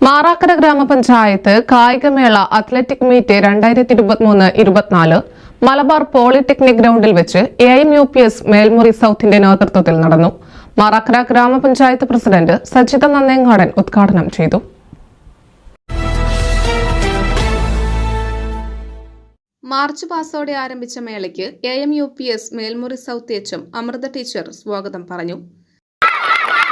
മാറാക്കര ഗ്രാമപഞ്ചായത്ത് കായികമേള athletic meet രണ്ടായിരത്തി ഇരുപത്തിമൂന്ന് ഇരുപത്തിനാല് മലബാർ പോളിടെക്നിക് ഗ്രൗണ്ടിൽ വെച്ച് A M U P S Melmuri സൗത്തിന്റെ നേതൃത്വത്തിൽ നടന്നു. മാറാക്കര ഗ്രാമപഞ്ചായത്ത് പ്രസിഡന്റ് സജിത നന്നേങ്ങാടൻ ഉദ്ഘാടനം ചെയ്തു. മാർച്ച് പാസോടെ ആരംഭിച്ച മേളയ്ക്ക് A M U P S Melmuri south H M Amritha teacher സ്വാഗതം പറഞ്ഞു.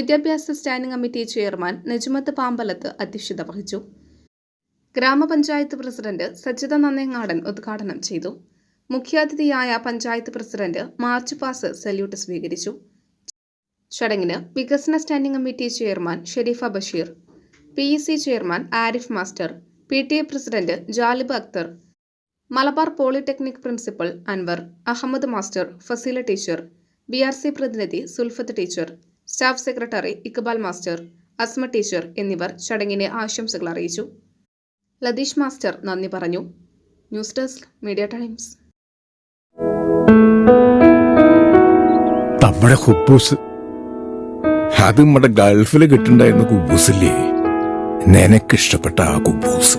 വിദ്യാഭ്യാസ standing committee chairman Najumath Pambalath അധ്യക്ഷത വഹിച്ചു. ഗ്രാമപഞ്ചായത്ത് പ്രസിഡന്റ് സജിത നന്നേങ്ങാടൻ ഉദ്ഘാടനം ചെയ്തു. മുഖ്യാതിഥിയായ panchayat president march past salute സ്വീകരിച്ചു. ചടങ്ങിന് വികസന standing committee chairman Sherifa Basheer P E C chairman Arif master P T A president Jalib Akthar Malabar polytechnic principal Anwar Ahammed master Faseela teacher B R C പ്രതിനിധി Sulfath teacher staff secretary Iqbal master Asma teacher എന്നിവർ ചടങ്ങിന് ആശംസകൾ അറിയിച്ചു. Latheesh master നന്ദി പറഞ്ഞു. News desk media times. നമ്മുടെ ഹുബൂസ്. അത് നമ്മുടെ ഗൾഫിൽ കിട്ടുണ്ടായിരുന്ന കുബൂസില്ലേ? നിനക്കിഷ്ടപ്പെട്ട ആ കുബൂസ്.